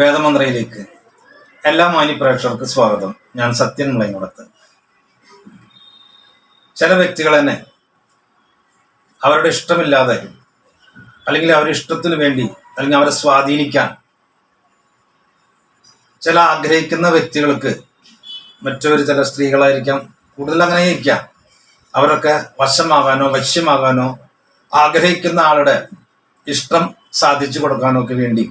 വേദമന്ത്രയിലേക്ക്. എല്ലാ മാന്യ പ്രേക്ഷകർക്ക് സ്വാഗതം. ഞാൻ സത്യൻ മുളയങ്കുളത്ത് ചില വ്യക്തികൾ തന്നെ അവരുടെ ഇഷ്ടമില്ലാതെ അല്ലെങ്കിൽ അവരുടെ ഇഷ്ടത്തിന് വേണ്ടി അല്ലെങ്കിൽ അവരെ സ്വാധീനിക്കാൻ ചില ആഗ്രഹിക്കുന്ന വ്യക്തികൾക്ക് മറ്റൊരു ചില സ്ത്രീകളായിരിക്കാം കൂടുതൽ അങ്ങനെ ഇരിക്കാം. അവരൊക്കെ വശമാകാനോ വശ്യമാകാനോ ആഗ്രഹിക്കുന്ന ആളുടെ ഇഷ്ടം സാധിച്ചു കൊടുക്കാനോ ഒക്കെ വേണ്ടി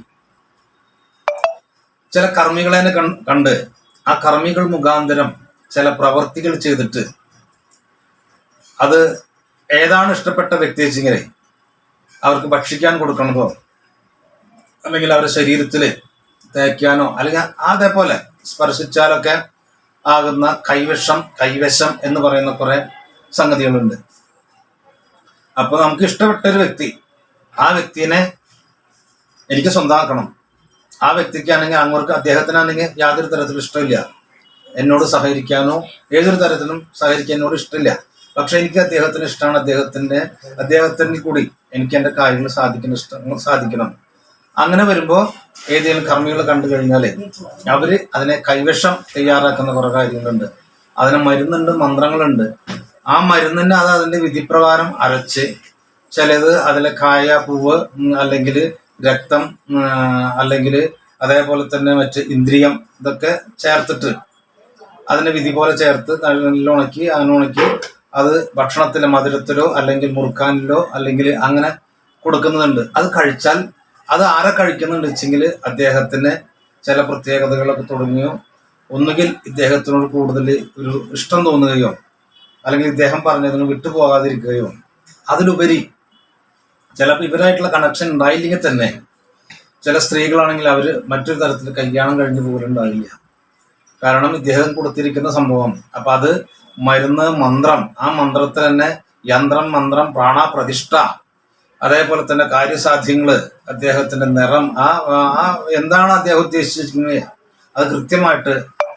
ചില കർമ്മികളെ കണ്ട് ആ കർമ്മികൾ മുഖാന്തരം ചില പ്രവർത്തികൾ ചെയ്തിട്ട് അത് ഏതാണ് ഇഷ്ടപ്പെട്ട വ്യക്തി വെച്ചെങ്കിൽ അവർക്ക് ഭക്ഷിക്കാൻ കൊടുക്കണതോ അല്ലെങ്കിൽ അവരുടെ ശരീരത്തിൽ തേക്കാനോ അല്ലെങ്കിൽ അതേപോലെ സ്പർശിച്ചാലൊക്കെ ആകുന്ന കൈവശം കൈവശം എന്ന് പറയുന്ന കുറെ സംഗതികളുണ്ട്. അപ്പൊ നമുക്ക് ഇഷ്ടപ്പെട്ട ഒരു വ്യക്തി ആ വ്യക്തിനെ എനിക്ക് സ്വന്തമാക്കണം ആ വ്യക്തിക്കാണെങ്കിൽ അങ്ങോട്ട് അദ്ദേഹത്തിനാണെങ്കിൽ യാതൊരു തരത്തിലും ഇഷ്ടമില്ല. എന്നോട് സഹകരിക്കാനോ ഏതൊരു തരത്തിലും സഹകരിക്കാൻ എന്നോട് ഇഷ്ടമില്ല. പക്ഷെ എനിക്ക് അദ്ദേഹത്തിന് ഇഷ്ടമാണ്. അദ്ദേഹത്തിന്റെ അദ്ദേഹത്തിന് കൂടി എനിക്ക് എന്റെ കാര്യങ്ങൾ സാധിക്കുന്ന ഇഷ്ടങ്ങൾ സാധിക്കണം. അങ്ങനെ വരുമ്പോൾ ഏതെങ്കിലും കർമ്മികൾ കണ്ടു കഴിഞ്ഞാൽ അവർ അതിനെ കൈവശം തയ്യാറാക്കുന്ന കുറെ കാര്യങ്ങളുണ്ട്. അതിന് മരുന്നുണ്ട് മന്ത്രങ്ങളുണ്ട്. ആ മരുന്നിനെ അത് അതിന്റെ വിധിപ്രകാരം അരച്ച് ചിലത് അതിലെ കായ പൂവ് അല്ലെങ്കിൽ രക്തം അല്ലെങ്കിൽ അതേപോലെ തന്നെ മറ്റ് ഇന്ദ്രിയം ഇതൊക്കെ ചേർത്തിട്ട് അതിനെ വിധി പോലെ ചേർത്ത് നല്ല ഉണക്കി അങ്ങനെ ഉണക്കി അത് ഭക്ഷണത്തിലെ മധുരത്തിലോ അല്ലെങ്കിൽ മുറുക്കാനിലോ അല്ലെങ്കിൽ അങ്ങനെ കൊടുക്കുന്നുണ്ട്. അത് കഴിച്ചാൽ അത് ആരെ കഴിക്കുന്നുണ്ട് വെച്ചെങ്കിൽ അദ്ദേഹത്തിന് ചില പ്രത്യേകതകളൊക്കെ തുടങ്ങിയോ? ഒന്നുകിൽ ഇദ്ദേഹത്തിനോട് കൂടുതൽ ഒരു ഇഷ്ടം തോന്നുകയോ അല്ലെങ്കിൽ ഇദ്ദേഹം പറഞ്ഞതിന് വിട്ടുപോകാതിരിക്കുകയോ അതിലുപരി ചിലപ്പോൾ ഇവരായിട്ടുള്ള കണക്ഷൻ ഉണ്ടായില്ലെങ്കിൽ തന്നെ ചില സ്ത്രീകളാണെങ്കിൽ അവർ മറ്റൊരു തരത്തിൽ കല്യാണം കഴിഞ്ഞു പോലുണ്ടാവില്ല കാരണം ഇദ്ദേഹം കൊടുത്തിരിക്കുന്ന സംഭവം. അപ്പൊ അത് മരുന്ന് മന്ത്രം. ആ മന്ത്രത്തിൽ തന്നെ യന്ത്രം മന്ത്രം പ്രാണപ്രതിഷ്ഠ അതേപോലെ തന്നെ കാര്യസാധ്യങ്ങൾ അദ്ദേഹത്തിന്റെ നിറം ആ ആ എന്താണ് അദ്ദേഹം ഉദ്ദേശിച്ചിരിക്കുന്നത്? അത് കൃത്യമായിട്ട്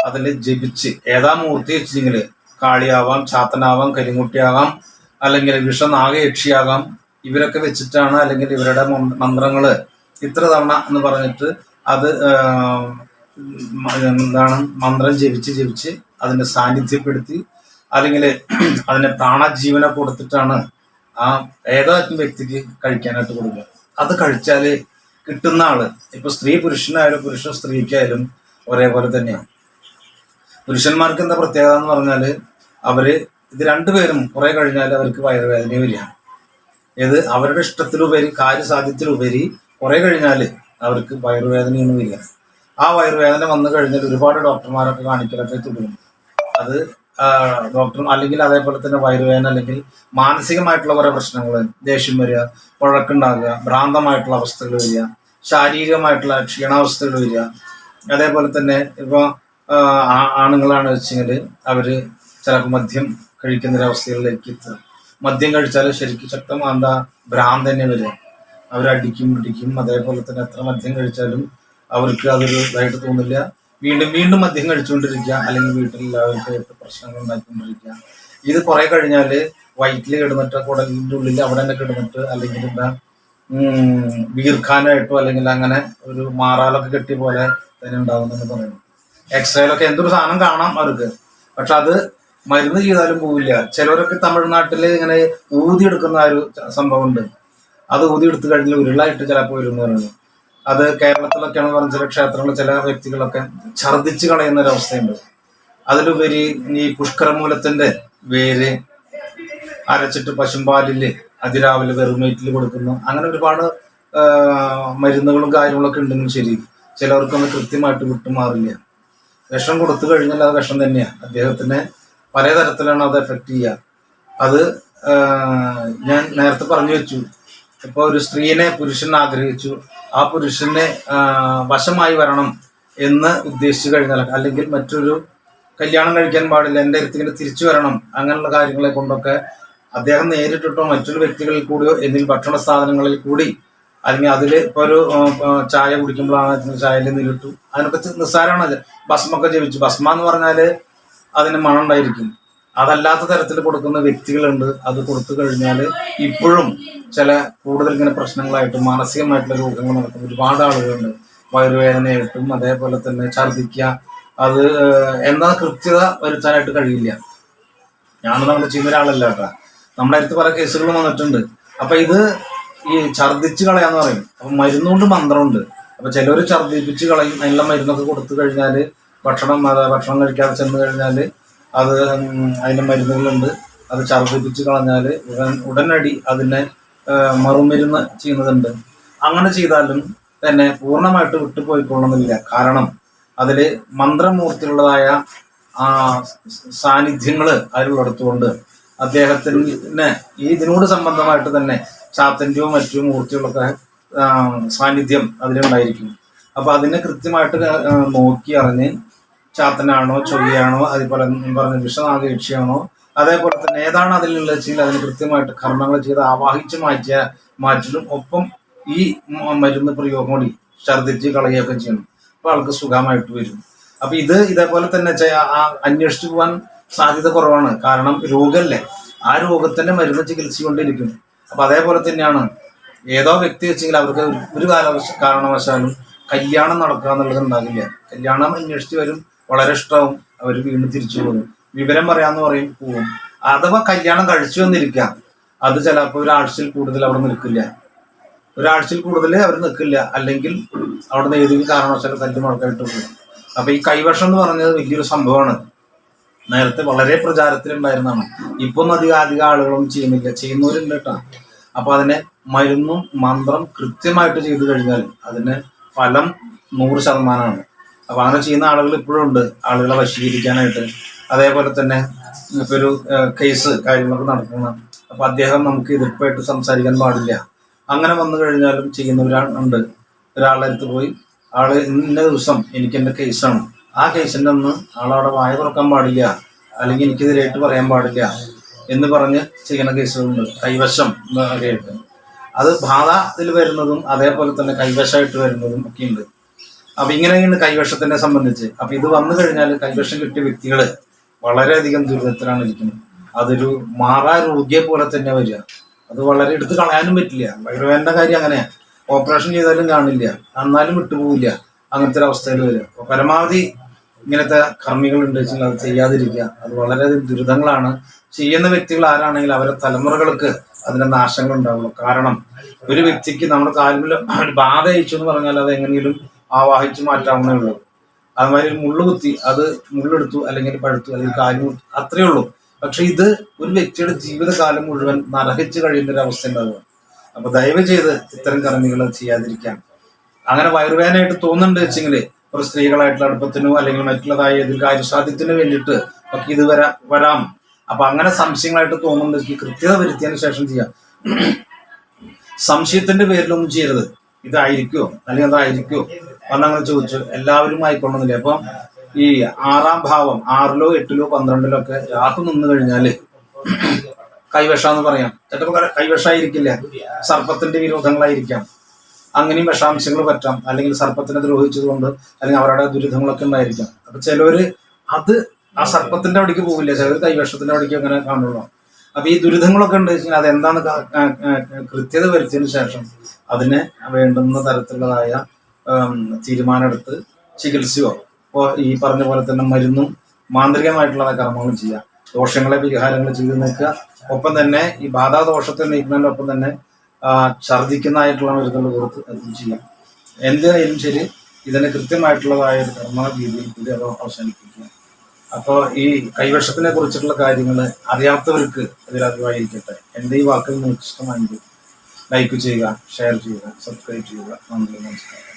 അതിൽ ജപിച്ച് ഏതാ മൂർത്തി വെച്ചെങ്കിൽ കാളിയാവാം ചാത്തനാവാം കരിങ്കുട്ടിയാകാം അല്ലെങ്കിൽ വിഷനാഗയക്ഷിയാകാം ഇവരൊക്കെ വെച്ചിട്ടാണ് അല്ലെങ്കിൽ ഇവരുടെ മന്ത്രങ്ങൾ ഇത്ര തവണ എന്ന് പറഞ്ഞിട്ട് അത് എന്താണ് മന്ത്രം ജപിച്ച് ജപിച്ച് അതിനെ സാന്നിധ്യപ്പെടുത്തി അല്ലെങ്കിൽ അതിനെ പ്രാണജീവനെ കൊടുത്തിട്ടാണ് ആ ഏതോ വ്യക്തിക്ക് കഴിക്കാനായിട്ട് കൊടുക്കുക. അത് കഴിച്ചാൽ കിട്ടുന്ന ആൾ ഇപ്പൊ സ്ത്രീ പുരുഷനായാലും പുരുഷ സ്ത്രീക്കായാലും ഒരേപോലെ തന്നെയാണ്. പുരുഷന്മാർക്ക് എന്താ പ്രത്യേകത എന്ന് പറഞ്ഞാൽ അവർ ഇത് രണ്ടുപേരും കുറെ കഴിഞ്ഞാൽ അവർക്ക് വയറുവേദന വരിക ഇത് അവരുടെ ഇഷ്ടത്തിലുപരി കാര്യസാധ്യത്തിലുപരി കുറെ കഴിഞ്ഞാൽ അവർക്ക് വയറുവേദനയൊന്നും വരിക ആ വയറുവേദന വന്നു കഴിഞ്ഞാൽ ഒരുപാട് ഡോക്ടർമാരൊക്കെ കാണിക്കലൊക്കെ തുടങ്ങും. അത് ഡോക്ടർ അല്ലെങ്കിൽ അതേപോലെ തന്നെ വയറുവേദന അല്ലെങ്കിൽ മാനസികമായിട്ടുള്ള കുറെ പ്രശ്നങ്ങൾ ദേഷ്യം വരിക കുഴക്കുണ്ടാകുക ഭ്രാന്തമായിട്ടുള്ള അവസ്ഥകൾ വരിക ശാരീരികമായിട്ടുള്ള ക്ഷീണാവസ്ഥകൾ വരിക. അതേപോലെ തന്നെ ഇപ്പോൾ ആണുങ്ങളാണ് വെച്ചെങ്കിൽ അവർ ചിലപ്പോൾ മദ്യം കഴിക്കുന്ന ഒരു അവസ്ഥകളിലേക്ക് എത്തുക. മദ്യം കഴിച്ചാൽ ശരിക്കും ശക്തമായ എന്താ ഭ്രാന്ത് തന്നെ വരും അവരടിക്കും പിടിക്കും. അതേപോലെ തന്നെ എത്ര മദ്യം കഴിച്ചാലും അവർക്ക് അതൊരു ഇതായിട്ട് തോന്നില്ല. വീണ്ടും വീണ്ടും മദ്യം കഴിച്ചുകൊണ്ടിരിക്കുക. അല്ലെങ്കിൽ വീട്ടിൽ എല്ലാവർക്കായിട്ട് പ്രശ്നങ്ങൾ ഉണ്ടാക്കിക്കൊണ്ടിരിക്കുക ഇത് കുറെ കഴിഞ്ഞാൽ വയറ്റിൽ കിടന്നിട്ട് കുടലിന്റെ ഉള്ളിൽ അവിടെ തന്നെ കിടന്നിട്ട് അല്ലെങ്കിൽ എന്താ വീർഖാനായിട്ടോ അല്ലെങ്കിൽ അങ്ങനെ ഒരു മാറാലൊക്കെ കെട്ടിയ പോലെ തന്നെ ഉണ്ടാവുന്നെന്ന് പറയുന്നു. എക്സ്റേയിലൊക്കെ എന്തൊരു സാധനം കാണാം അവർക്ക്. പക്ഷെ അത് മരുന്ന് ചെയ്താലും പോവില്ല. ചിലവരൊക്കെ തമിഴ്നാട്ടിൽ ഇങ്ങനെ ഊതിയെടുക്കുന്ന ഒരു സംഭവം ഉണ്ട് അത് ഊതി എടുത്തു കഴിഞ്ഞാൽ ഉരുളായിട്ട് ചിലപ്പോൾ വരുന്നവരുണ്ട് അത് കേരളത്തിലൊക്കെയാണ് പറഞ്ഞ ചില ക്ഷേത്രങ്ങളിൽ ചില വ്യക്തികളൊക്കെ ഛർദ്ദിച്ച് കളയുന്ന ഒരു അവസ്ഥയുണ്ട്. അതിലുപരി ഈ പുഷ്കരമൂലത്തിന്റെ വേര് അരച്ചിട്ട് പശുമ്പാലിൽ അതിരാവിലെ വെറുമേറ്റിൽ കൊടുക്കുന്നു. അങ്ങനെ ഒരുപാട് മരുന്നുകളും കാര്യങ്ങളൊക്കെ ഉണ്ടെങ്കിൽ ശരി. ചിലവർക്കൊന്നും കൃത്യമായിട്ട് വിട്ടുമാറില്ല. വിഷം കൊടുത്തു കഴിഞ്ഞാൽ അത് വിഷം തന്നെയാണ് അദ്ദേഹത്തിന് പല തരത്തിലാണ് അത് എഫക്റ്റ് ചെയ്യുക. അത് ഞാൻ നേരത്തെ പറഞ്ഞു വെച്ചു. ഇപ്പോൾ ഒരു സ്ത്രീനെ പുരുഷൻ ആഗ്രഹിച്ചു. ആ പുരുഷനെ വശമായി വരണം എന്ന് ഉദ്ദേശിച്ചു കഴിഞ്ഞാൽ അല്ലെങ്കിൽ മറ്റൊരു കല്യാണം കഴിക്കാൻ പാടില്ല എന്റെ അടുത്തിങ്ങനെ തിരിച്ചു വരണം അങ്ങനെയുള്ള കാര്യങ്ങളെ കൊണ്ടൊക്കെ അദ്ദേഹം നേരിട്ടിട്ടോ മറ്റൊരു വ്യക്തികളിൽ കൂടിയോ എന്തെങ്കിലും ഭക്ഷണ സാധനങ്ങളിൽ കൂടി അല്ലെങ്കിൽ അതിൽ ഇപ്പോൾ ഒരു ചായ കുടിക്കുമ്പോഴാണ് ചായയിൽ നീരിട്ടു അതിനൊക്കെ നിസ്സാരമാണ് ഭസ്മൊക്കെ ജപിച്ചു. ഭസ്മ എന്ന് പറഞ്ഞാൽ അതിന് മണം ഉണ്ടായിരിക്കും അതല്ലാത്ത തരത്തിൽ കൊടുക്കുന്ന വ്യക്തികളുണ്ട്. അത് കൊടുത്തു കഴിഞ്ഞാൽ ഇപ്പോഴും ചില കൂടുതൽ ഇങ്ങനെ പ്രശ്നങ്ങളായിട്ട് മാനസികമായിട്ടുള്ള രോഗങ്ങൾ നടക്കുന്ന ഒരുപാട് ആളുകളുണ്ട്. വയറുവേദനയായിട്ടും അതേപോലെ തന്നെ ഛർദിക്കുക അത് എന്താ കൃത്യത വരുത്താനായിട്ട് കഴിയില്ല. ഞാനൊന്നും അങ്ങനെ ചെയ്യുന്ന ഒരാളല്ല കേട്ടോ. നമ്മുടെ അടുത്ത് പല കേസുകളും വന്നിട്ടുണ്ട്. അപ്പൊ ഇത് ഈ ഛർദിച്ച് കളയാന്ന് പറയും. അപ്പൊ മരുന്നുകൊണ്ട് മന്ത്രമുണ്ട്. അപ്പൊ ചിലർ ഛർദിപ്പിച്ച് കളയും. അതിനുള്ള മരുന്നൊക്കെ കൊടുത്തു കഴിഞ്ഞാൽ ഭക്ഷണം അത് ഭക്ഷണം കഴിക്കാതെ ചെന്ന് കഴിഞ്ഞാൽ അത് അതിന്റെ മരുന്നുകളുണ്ട്. അത് ഛർദിപ്പിച്ച് കളഞ്ഞാൽ ഉടൻ ഉടനടി അതിനെ മറുമരുന്ന് ചെയ്യുന്നതുണ്ട്. അങ്ങനെ ചെയ്താലും തന്നെ പൂർണമായിട്ട് വിട്ടുപോയിക്കൊള്ളണമെന്നില്ല കാരണം അതിൽ മന്ത്രമൂർത്തിയുള്ളതായ ആ സാന്നിധ്യങ്ങൾ അതിലുള്ളടത്തുകൊണ്ട് അദ്ദേഹത്തിന് ഈ ഇതിനോട് സംബന്ധമായിട്ട് തന്നെ ചാത്തന്റെയോ മറ്റു മൂർത്തികളൊക്കെ സാന്നിധ്യം അതിലുണ്ടായിരിക്കും. അപ്പൊ അതിനെ കൃത്യമായിട്ട് നോക്കി അറിഞ്ഞ് ചാത്തനാണോ ചൊവ്വയാണോ അതുപോലെ പറഞ്ഞ വിഷനാഗേക്ഷിയാണോ അതേപോലെ തന്നെ ഏതാണ് അതിലുള്ള ചില അതിന് കൃത്യമായിട്ട് കർമ്മങ്ങൾ ചെയ്ത് ആവാഹിച്ച് മാറ്റിയ മാറ്റലും ഒപ്പം ഈ മരുന്ന് പ്രയോഗം കൂടി ഛർദ്ദിച്ച് കളയുകയൊക്കെ ചെയ്യണം. അപ്പൊ ആൾക്ക് സുഖമായിട്ട് വരും. അപ്പൊ ഇത് ഇതേപോലെ തന്നെ അന്വേഷിച്ചു പോകാൻ സാധ്യത കുറവാണ്. കാരണം രോഗമല്ലേ ആ രോഗത്തിന്റെ മരുന്ന് ചികിത്സിച്ചുകൊണ്ടിരിക്കും. അപ്പൊ അതേപോലെ തന്നെയാണ് ഏതോ വ്യക്തി വെച്ചെങ്കിൽ അവർക്ക് ഒരു കാലവശ കാരണവശാലും കല്യാണം നടക്കുക എന്നുള്ളത് ഉണ്ടാകില്ല. കല്യാണം അന്വേഷിച്ച് വരും. വളരെ ഇഷ്ടവും അവർ വീണ്ടും തിരിച്ചു പോകും. വിവരം പറയാന്ന് പറയും പോവും. അഥവാ കല്യാണം കഴിച്ചു വന്നിരിക്കാം. അത് ചിലപ്പോൾ ഒരാഴ്ചയിൽ കൂടുതൽ അവിടെ നിൽക്കില്ല. ഒരാഴ്ചയിൽ കൂടുതൽ അവർ നിൽക്കില്ല. അല്ലെങ്കിൽ അവിടെ നിന്ന് ഏതെങ്കിലും കാരണവശാലും തല്ലി മുളക്കായിട്ട് പോകും. അപ്പൊ ഈ കൈവശം എന്ന് പറഞ്ഞത് വലിയൊരു സംഭവമാണ്. നേരത്തെ വളരെ പ്രചാരത്തിലുണ്ടായിരുന്നതാണ്. ഇപ്പൊ അധികം അധികം ആളുകളൊന്നും ചെയ്യുന്നില്ല. ചെയ്യുന്നവരുണ്ട് കേട്ടോ. അപ്പൊ അതിനെ മരുന്നും മന്ത്രം കൃത്യമായിട്ട് ചെയ്തു കഴിഞ്ഞാൽ അതിന് ഫലം നൂറ് ശതമാനമാണ്. അപ്പൊ അങ്ങനെ ചെയ്യുന്ന ആളുകൾ ഇപ്പോഴും ഉണ്ട്. ആളുകളെ വശീകരിക്കാനായിട്ട്. അതേപോലെ തന്നെ ഇപ്പൊ ഒരു കേസ് കാര്യങ്ങളൊക്കെ നടക്കുന്ന. അപ്പൊ അദ്ദേഹം നമുക്ക് എതിർപ്പായിട്ട് സംസാരിക്കാൻ പാടില്ല. അങ്ങനെ വന്നു കഴിഞ്ഞാലും ചെയ്യുന്നവരുണ്ട് ഒരാളുടെ അടുത്ത് പോയി ആൾ ഇന്ന ദിവസം എനിക്ക് എന്റെ കേസാണ് ആ കേസിന്റെ അന്ന് ആളവിടെ വായ തുറക്കാൻ പാടില്ല. അല്ലെങ്കിൽ എനിക്കെതിരായിട്ട് പറയാൻ പാടില്ല. എന്ന് പറഞ്ഞ് ചെയ്യുന്ന കേസുകളുണ്ട്. കൈവശം ആയിട്ട്. അത് ബാധ ഇതിൽ വരുന്നതും അതേപോലെ തന്നെ കൈവശമായിട്ട് വരുന്നതും ഒക്കെ ഉണ്ട് അപ്പൊ ഇങ്ങനെയാണ് കൈവശത്തിനെ സംബന്ധിച്ച്. അപ്പൊ ഇത് വന്നു കഴിഞ്ഞാൽ കൈവശം കിട്ടിയ വ്യക്തികൾ വളരെയധികം ദുരിതത്തിലാണ് ഇരിക്കുന്നത്. അതൊരു മാറാ രോഗിയെ പോലെ തന്നെ വരിക. അത് വളരെ എടുത്ത് കളയാനും പറ്റില്ല. വയറുവേദന കാര്യം അങ്ങനെയാ ഓപ്പറേഷൻ ചെയ്താലും കാണില്ല. എന്നാലും വിട്ടുപോകില്ല അങ്ങനത്തെ ഒരു അവസ്ഥയിൽ വരിക. പരമാവധി ഇങ്ങനത്തെ കർമ്മികൾ ഉണ്ട് വെച്ചാൽ അത് ചെയ്യാതിരിക്കുക. അത് വളരെയധികം ദുരിതങ്ങളാണ്. ചെയ്യുന്ന വ്യക്തികൾ ആരാണെങ്കിൽ അവരെ തലമുറകൾക്ക് അതിന്റെ നാശങ്ങൾ ഉണ്ടാവുള്ളൂ. കാരണം ഒരു വ്യക്തിക്ക് നമ്മുടെ ഒരു ബാധ അയച്ചു എന്ന് പറഞ്ഞാൽ അത് എങ്ങനെയും ആവാഹിച്ചു മാറ്റാവുന്നേ ഉള്ളൂ. അതുമാതിരി മുള്ളു കുത്തി അത് മുള്ളെടുത്തു അല്ലെങ്കിൽ പഴുത്തു അല്ലെങ്കിൽ കാര്യം അത്രേ അത്രയേ ഉള്ളൂ. പക്ഷെ ഇത് ഒരു വ്യക്തിയുടെ ജീവിതകാലം മുഴുവൻ നരഹിച്ചു കഴിയുന്ന ഒരു അവസ്ഥ ഉണ്ടാവുക. അപ്പൊ ദയവ് ചെയ്ത് ഇത്തരം കർമ്മികൾ ചെയ്യാതിരിക്കാൻ. അങ്ങനെ വയറുവേദനയായിട്ട് തോന്നുന്നുണ്ട് വെച്ചെങ്കിൽ ഒരു സ്ത്രീകളായിട്ടുള്ള അടുപ്പത്തിനോ അല്ലെങ്കിൽ മറ്റുള്ളതായ ഏതെങ്കിലും കാര്യസാധ്യത്തിനോ വേണ്ടിയിട്ട് ഒക്കെ ഇത് വരാ വരാം. അപ്പൊ അങ്ങനെ സംശയങ്ങളായിട്ട് തോന്നുന്നുണ്ടെങ്കിൽ കൃത്യത വരുത്തിയതിനു ശേഷം ചെയ്യാം. സംശയത്തിന്റെ പേരിലൊന്നും ചെയ്യരുത്. ഇതായിരിക്കോ? അല്ലെങ്കിൽ അതായിരിക്കോ അങ്ങനെ ചോദിച്ചു. എല്ലാവരും ആയിക്കൊള്ളുന്നില്ല? അപ്പം ഈ ആറാം ഭാവം ആറിലോ എട്ടിലോ പന്ത്രണ്ടിലോ ഒക്കെ രാഹു നിന്ന് കഴിഞ്ഞാൽ കൈവശാന്ന് പറയാം. ചിലപ്പോൾ കൈവശായിരിക്കില്ല. സർപ്പത്തിന്റെ വിരോധങ്ങളായിരിക്കാം. അങ്ങനെയും വിഷാംശങ്ങൾ പറ്റാം. അല്ലെങ്കിൽ സർപ്പത്തിനെ ദ്രോഹിച്ചതുകൊണ്ട് അല്ലെങ്കിൽ അവരുടെ ദുരിതങ്ങളൊക്കെ ഉണ്ടായിരിക്കാം. അപ്പൊ ചിലവര് അത് ആ സർപ്പത്തിന്റെ അവിടേക്ക് പോകില്ല ചിലർ കൈവശത്തിന്റെ അവിടേക്ക് അങ്ങനെ കാണുള്ളൂ. അപ്പൊ ഈ ദുരിതങ്ങളൊക്കെ ഉണ്ട് വെച്ചാൽ അതെന്താണ് കൃത്യത വരുത്തിയതിനു ശേഷം അതിനെ വേണ്ടുന്ന തരത്തിലുള്ളതായ തീരുമാനമെടുത്ത് ചികിത്സയോ ഈ പറഞ്ഞ പോലെ തന്നെ മരുന്നും മാന്ത്രികമായിട്ടുള്ള കർമ്മങ്ങളും ചെയ്യാം. ദോഷങ്ങളെ പരിഹാരങ്ങൾ ചെയ്തു നിൽക്കുക. ഒപ്പം തന്നെ ഈ ബാധാദോഷത്തെ നീക്കുന്നതിനൊപ്പം തന്നെ ഛർദിക്കുന്നതായിട്ടുള്ള മരുന്നുകൾ കൊടുത്ത് അതും ചെയ്യാം. എന്തായാലും ശരി ഇതിന് കൃത്യമായിട്ടുള്ളതായ ഒരു കർമ്മ രീതിയിൽ കൂടി അത് അവസാനിപ്പിക്കുക. അപ്പോൾ ഈ കൈവശത്തിനെ കുറിച്ചിട്ടുള്ള കാര്യങ്ങൾ അറിയാത്തവർക്ക് അതിൽ അറിവായിരിക്കട്ടെ എന്റെ ഈ വാക്കുകൾ നിങ്ങൾക്ക് ഇഷ്ടമായെങ്കിൽ ലൈക്ക് ചെയ്യുക ഷെയർ ചെയ്യുക സബ്സ്ക്രൈബ് ചെയ്യുക. നന്ദി നമസ്കാരം.